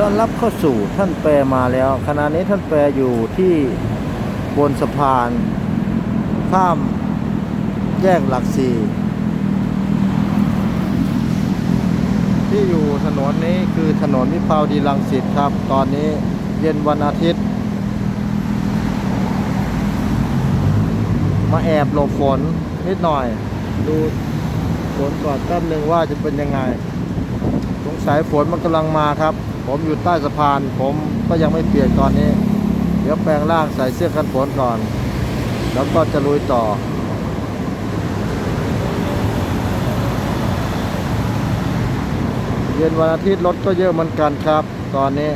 ตอนรับเข้าสู่ท่านแปรมาแล้วขณะนี้ท่านแปรอยู่ที่บนสะพาน ข้ามแยกหลักสี่ที่อยู่ถนนนี้คือถนนวิภาวดีรังสิตครับ ตอนนี้เย็นวันอาทิตย์ มาแอบหลบฝนนิดหน่อย ดูฝนก่อนแป๊บหนึ่งว่าจะเป็นยังไง สงสัยฝนมันกำลังมาครับ ผมอยู่ใต้สะพาน ผมก็ยังไม่เปลี่ยนตอนนี้ เดี๋ยวแปลงร่างใส่เสื้อกันฝนก่อน แล้วก็จะลุยต่อ เย็นวันอาทิตย์รถก็เยอะเหมือนกันครับ ตอนนี้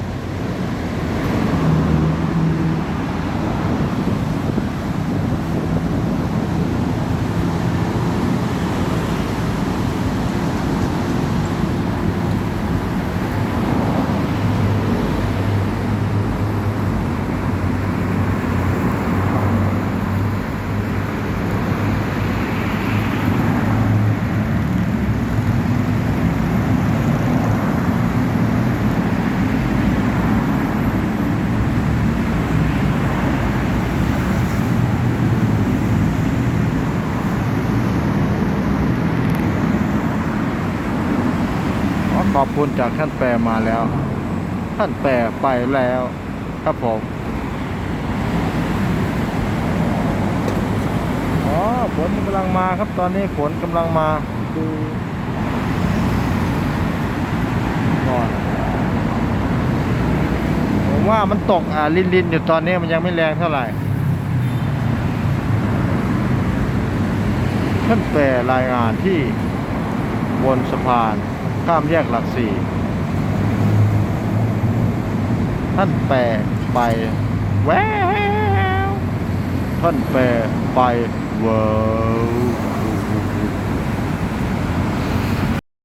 ขอบคุณจากท่านแปรมาแล้ว ท่านแปรไปแล้วครับผมอ๋อฝนกำลังมาครับตอนนี้ฝนกำลังมาดูก่อนผมว่ามันตกอ่าลินลินอยู่ตอนนี้มันยังไม่แรงเท่าไหร่ท่านแปรรายงานที่บนสะพาน ข้ามแยกหลักสี่ท่านแปรไปแววท่านแปรไปเวิร์